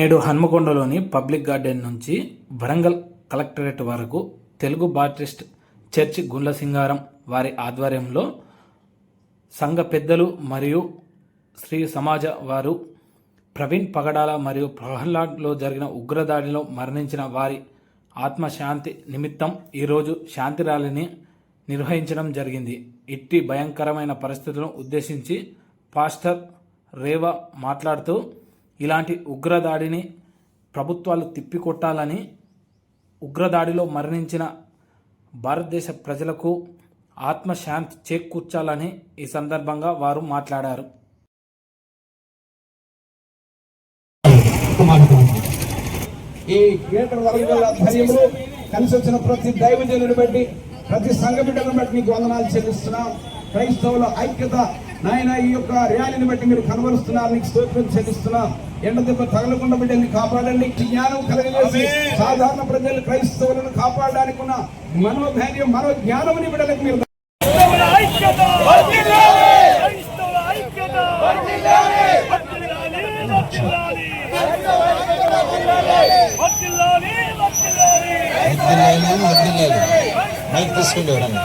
నేడు హన్మకొండలోని public garden నుంచి Warangal collectorate వరకు తెలుగు బాప్టిస్ట్ చర్చ్ గుండ్ల సింగారం వారి ఆధ్వర్యంలో సంఘ పెద్దలు మరియు శ్రీ సమాజ వారు ప్రవీణ్ పగడాల మరియు ప్రహ్లాద్లో జరిగిన ఉగ్రదాడిలో మరణించిన వారి ఆత్మశాంతి నిమిత్తం ఈరోజు శాంతి ర్యాలీని నిర్వహించడం జరిగింది. ఇట్టి భయంకరమైన పరిస్థితులను ఉద్దేశించి పాస్టర్ రేవా మాట్లాడుతూ ఇలాంటి ఉగ్రదాడిని ప్రభుత్వాలు తిప్పికొట్టాలని ఉగ్రదాడిలో మరణించిన భారతదేశ ప్రజలకు ఆత్మశాంతి చేకూర్చాలని ఈ సందర్భంగా వారు మాట్లాడారు. ఈ గ్రేటర్ వరంగల్ ఆధ్వర్యంలో కలిసి వచ్చిన ప్రతి దైవజనుని బట్టి ప్రతి సంఘ బిడ్డలను బట్టి మీకు వందనాలు చెల్లిస్తున్నాం. క్రైస్తవుల ఐక్యత నాయన ఈ యొక్క ర్యాలీని బట్టి మీరు కనబరుస్తున్నారు. మీకు స్తోత్రం చెల్లిస్తున్నాం. ఎండ దెబ్బ తగలకుండా బిడ్డల్ని కాపాడండి. జ్ఞానం కలగజేసి సాధారణ ప్రజలు క్రైస్తవులను కాపాడడానికి ఉన్న మనోధైర్యం మనో జ్ఞానముని బిడ్డలకు మీరు మైక్ తీసుకెళ్ళి ఎవరన్నా?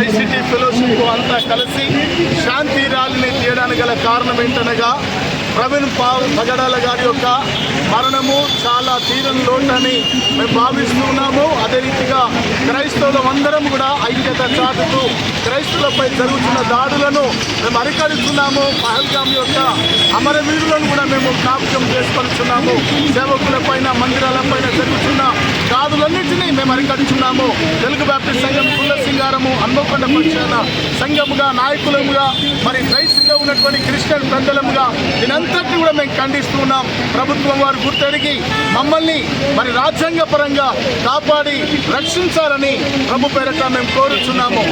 ఐసిటీ ఫెలోషిప్ అంతా కలిసి శాంతి ర్యాలీని తీయడానికి గల కారణం ఏంటనగా ప్రవీణ్ పాల్ పగడాల గారి యొక్క మరణము చాలా తీరం లోటని మేము భావిస్తున్నాము. అదే రీతిగా క్రైస్తవులు అందరం కూడా ఐక్యత చాటుతూ క్రైస్తవులపై జరుగుతున్న దాడులను మేము అరికడుతున్నాము. పహల్గామ్ యొక్క అమరవీరులను కూడా మేము జ్ఞాపకం చేసుకొనిచున్నాము. సేవకులపైన పైన మందిరాల పైన జరుగుతున్న దాడులన్నింటినీ మేము అరికడుతున్నాము తెలుగు బ్యాప్టిస్ట్ సంఘం కుల సింగారము హన్మకొండ పక్షాన సంఘముగా నాయకులముగా మరి క్రైస్త ఉన్నటువంటి క్రిస్టియన్ ప్రజలముగా దీనంతటిని కూడా మేము ఖండిస్తూ ఉన్నాం. ప్రభుత్వం వారు గుర్తెరిగి మమ్మల్ని మరి రాజ్యాంగ పరంగా కాపాడి రక్షించాలని ప్రభు పేరట మేము కోరుచున్నాము.